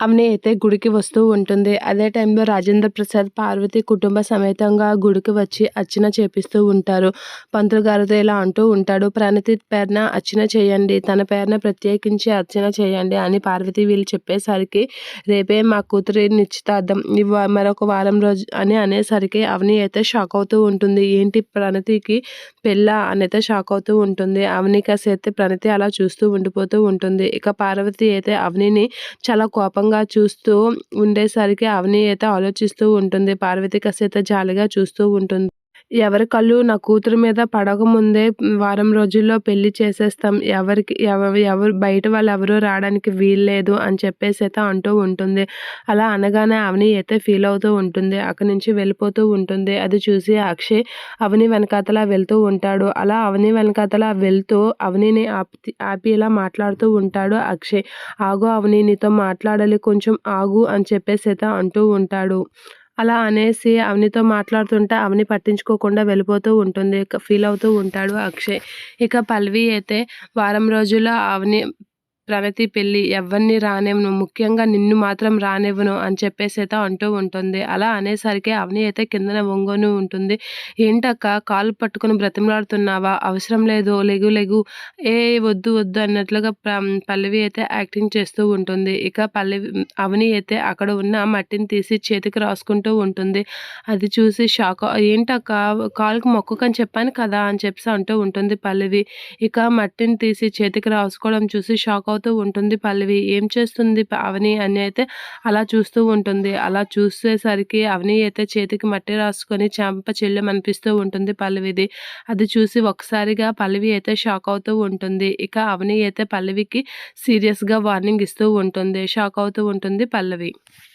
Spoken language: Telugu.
అవని అయితే గుడికి వస్తూ ఉంటుంది. అదే టైంలో రాజేంద్ర ప్రసాద్ పార్వతి కుటుంబ సమేతంగా గుడికి వచ్చి అర్చన చేపిస్తూ ఉంటారు. పంతులు గారితో ఇలా అంటూ ఉంటాడు ప్రణతి పేరున అర్చన చేయండి తన పేరున ప్రత్యేకించి అర్చన చేయండి అని పార్వతి వీళ్ళు చెప్పేసరికి రేపే మా కూతురి నిశ్చితార్థం ఇవ్వ మరొక వారం రోజు అని అనేసరికి అవని అయితే షాక్ అవుతూ ఉంటుంది. ఏంటి ప్రణతికి పెళ్ళ అనైతే షాక్ అవుతూ ఉంటుంది. అవని కాసేతే ప్రణతి అలా చూస్తూ ఉండిపోతూ ఉంటుంది. ఇక పార్వతి అయితే అవనిని చాలా కోపంగా చూస్తూ ఉండేసరికి అవని అయితే ఆలోచిస్తూ ఉంటుంది. పార్వతి కాసేత జాలిగా చూస్తూ ఉంటుంది. ఎవరి కళ్ళు నా కూతురు మీద పడకముందే వారం రోజుల్లో పెళ్ళి చేసేస్తాం. ఎవరికి ఎవరు బయట వాళ్ళు ఎవరు రావడానికి వీల్లేదు అని చెప్పేసి అయితే అంటూ ఉంటుంది. అలా అనగానే అవని అయితే ఫీల్ అవుతూ ఉంటుంది. అక్కడి నుంచి వెళ్ళిపోతూ ఉంటుంది. అది చూసి అక్షయ్ అవని వెనకాతల వెళ్తూ ఉంటాడు. అలా అవని వెనకాతల వెళ్తూ అవనిని ఆపి ఆపి ఇలా మాట్లాడుతూ ఉంటాడు అక్షయ్. ఆగు అవని నీతో మాట్లాడాలి కొంచెం ఆగు అని చెప్పేసి అయితే అంటూ ఉంటాడు. అలా అనేసి అవనితో మాట్లాడుతుంటే అవని పట్టించుకోకుండా వెళ్ళిపోతూ ఉంటుంది ఫీల్ అవుతూ ఉంటాడు అక్షయ్. ఇక పల్వి అయితే వారం రోజుల్లో అవని ప్రణతి పెళ్ళి ఎవరిని రానివ్వను. ముఖ్యంగా నిన్ను మాత్రం రానివ్వను అని చెప్పేసి అయితే అంటూ ఉంటుంది. అలా అనేసరికి అవని అయితే కిందన ఒంగొని ఉంటుంది. ఏంటక్క కాలు పట్టుకుని బ్రతిమలాడుతున్నావా? అవసరం లేదు. లెగు లెగు. ఏ వద్దు వద్దు అన్నట్లుగా పల్లవి అయితే యాక్టింగ్ చేస్తూ ఉంటుంది. ఇక పల్లవి అవని అయితే అక్కడ ఉన్న మట్టిని తీసి చేతికి రాసుకుంటూ ఉంటుంది. అది చూసి షాక్ ఏంటక్క కాలుకు మొక్కకని చెప్పాను కదా అని చెప్పేసి అంటూ ఉంటుంది పల్లవి. ఇక మట్టిని తీసి చేతికి రాసుకోవడం చూసి షాక్ అవుతూ ఉంటుంది పల్లవి. ఏం చేస్తుంది? అవని అని అయితే అలా చూస్తూ ఉంటుంది. అలా చూసేసరికి అవని అయితే చేతికి మట్టి రాసుకొని చెంప చెల్లెం అనిపిస్తూ ఉంటుంది పల్లవిది. అది చూసి ఒకసారిగా పల్లవి అయితే షాక్ అవుతూ ఉంటుంది. ఇక అవని అయితే పల్లవికి సీరియస్గా వార్నింగ్ ఇస్తూ ఉంటుంది. షాక్ అవుతూ ఉంటుంది పల్లవి.